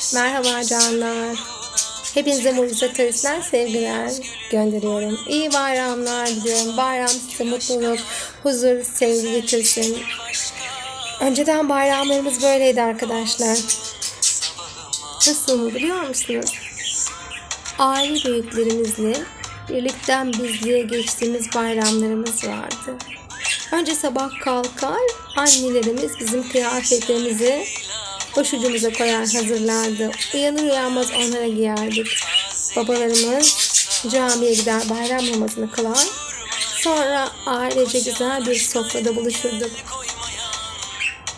Merhaba canlar. Hepinize mucize teröristler sevgiler gönderiyorum. İyi bayramlar diliyorum. Bayram size mutluluk, huzur, sevgi getirsin. Önceden bayramlarımız böyleydi arkadaşlar. Nasıl biliyor musunuz? Aile büyüklerimizle birlikten bizliğe geçtiğimiz bayramlarımız vardı. Önce sabah kalkar, annelerimiz bizim kıyafetlerimizi başucumuza koyar hazırlardı. Uyanır uyanmaz onlara giyerdik. Babalarımız camiye gider bayram namazını kılar. Sonra ailece güzel bir sofrada buluşurduk.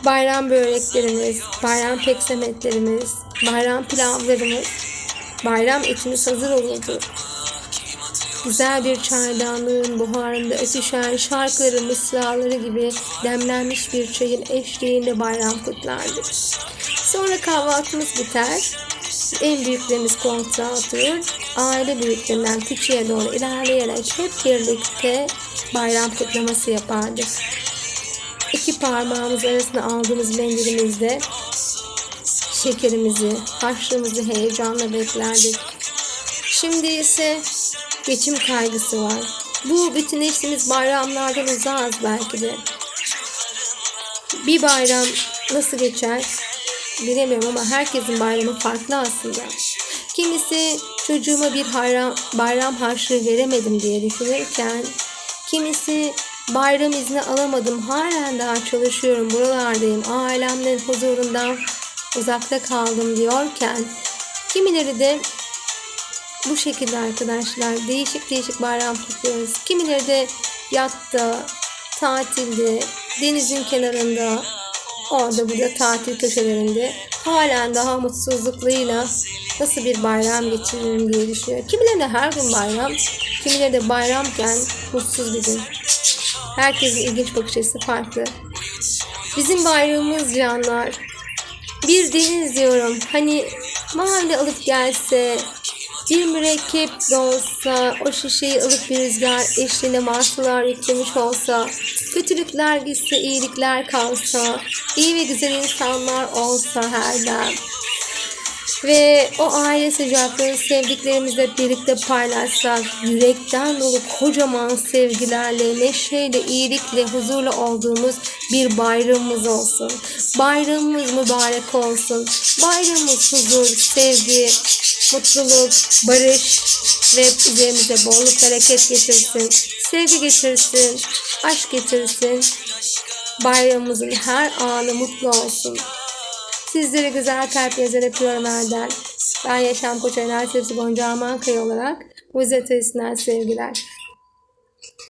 Bayram böreklerimiz, bayram peksemetlerimiz, bayram pilavlarımız, bayram etimiz hazır olurdu. Güzel bir çaydanlığın buharında ötüşen şarkıları, mısraları gibi demlenmiş bir çayın eşliğinde bayram kutlardık. Sonra kahvaltımız biter. En büyüklerimiz koltuğa oturur. Aile büyüklerinden küçüğe doğru ilerleyerek hep birlikte bayram kutlaması yapardık. İki parmağımız arasında aldığımız mendilimizde şekerimizi, harçlığımızı heyecanla beklerdik. Şimdi ise geçim kaygısı var. Bu bütünleştiğimiz bayramlardan uzağız belki de. Bir bayram nasıl geçer bilemiyorum ama herkesin bayramı farklı aslında. Kimisi çocuğuma bir bayram, bayram harçlığı veremedim diye düşünürken, kimisi bayram izni alamadım, halen daha çalışıyorum, buralardayım, ailemden huzurundan uzakta kaldım diyorken, kimileri de bu şekilde arkadaşlar değişik değişik bayram kutluyoruz. Kimileri de yatta, tatilde, denizin kenarında, orada burada tatil köşelerinde halen daha mutsuzluklarıyla nasıl bir bayram geçiririm diye düşünüyor. Kimileri de her gün bayram, kimileri de bayramken mutsuz bir gün. Herkesin ilginç bakış açısı farklı. Bizim bayramımız canlar. Bir deniz diyorum. Hani mahalle alıp gelse, bir mürekkep de olsa, o şişeyi alıp bir rüzgar eşliğine martılar yüklemiş olsa, kötülükler gitse, iyilikler kalsa, iyi ve güzel insanlar olsa her dem. Ve o aile sıcaklığını sevdiklerimizle birlikte paylaşsak, yürekten dolu kocaman sevgilerle, neşeyle, iyilikle, huzurla olduğumuz bir bayramımız olsun. Bayramımız mübarek olsun. Bayramımız huzur, sevgi, mutluluk, barış ve üzerimize bolluk bereket getirsin. Sevgi getirsin, aşk getirsin. Bayramımızın her anı mutlu olsun. Sizlere güzel kalp yazar öpüyorum Erdem. Ben Yaşam Koçu Enerji Gonca Amankaya olarak bu zeterisinden sevgiler.